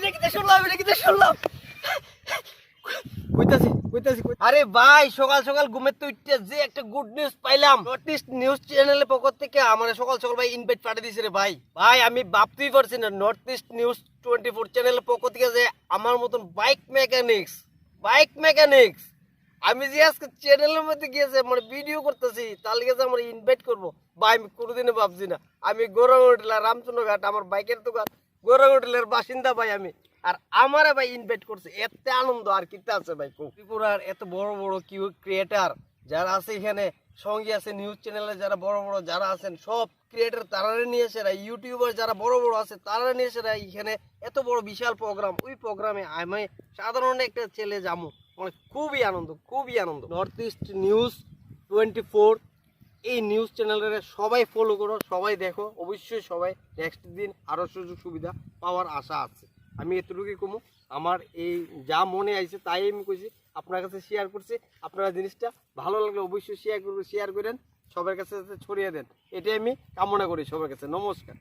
এটা কিতে শুনলাম এটা কিতে শুনলাম। কইতাছি কইতাছি আরে ভাই সকাল সকাল ঘুমের তো উঠতে যে একটা গুড নিউজ পাইলাম। নর্থ নিউজ চ্যানেলের পক্ষ থেকে আমার সকাল সকাল ভাই ইনভাইট পাঠিয়ে দিয়েছে রে ভাই। ভাই আমি ভাবতেই পারছি না north east news twenty four চ্যানেলের পক্ষ থেকে যে আমার মতন বাইক মেকানিক্স বাইক মেকানিক্স আমি যে আজকে চ্যানেলের মধ্যে গিয়েছে মানে ভিডিও করতেছি তাহলে গেছে আমার ইনভাইট করব। ভাই আমি কোনোদিনও ভাবছি না। আমি গৌরব রামচন্দ্র ঘাট আমার বাইকের দোকান। গৌরব হোটেলের বাসিন্দা ভাই আমি। আর আমারে ভাই ইনভাইট করছে এত আনন্দ আর কিতা আছে ভাই ত্রিপুরার এত বড় বড় কিউ ক্রিয়েটার যারা আছে এখানে সঙ্গে আছে নিউজ চ্যানেলে যারা বড় বড় যারা আছেন সব ক্রিয়েটার তারা নিয়ে এসেরা ইউটিউবার যারা বড় বড় আছে তারা নিয়ে এসেরা এখানে এত বড় বিশাল প্রোগ্রাম ওই প্রোগ্রামে আমি সাধারণ একটা ছেলে যাব মানে খুবই আনন্দ খুবই আনন্দ। North east news twenty four এই নিউজ চ্যানেলের সবাই ফলো করো, সবাই দেখো, অবশ্যই সবাই নেক্সট দিন আরও সুযোগ সুবিধা পাওয়ার আশা আছে। আমি এতটুকুই কমু, আমার এই যা মনে আইছে তাই আমি কইছি, আপনার কাছে শেয়ার করছি, আপনারা জিনিসটা ভালো লাগলে অবশ্যই শেয়ার করব শেয়ার করেন, সবার কাছে ছড়িয়ে দেন, এটাই আমি কামনা করি সবার কাছে, নমস্কার।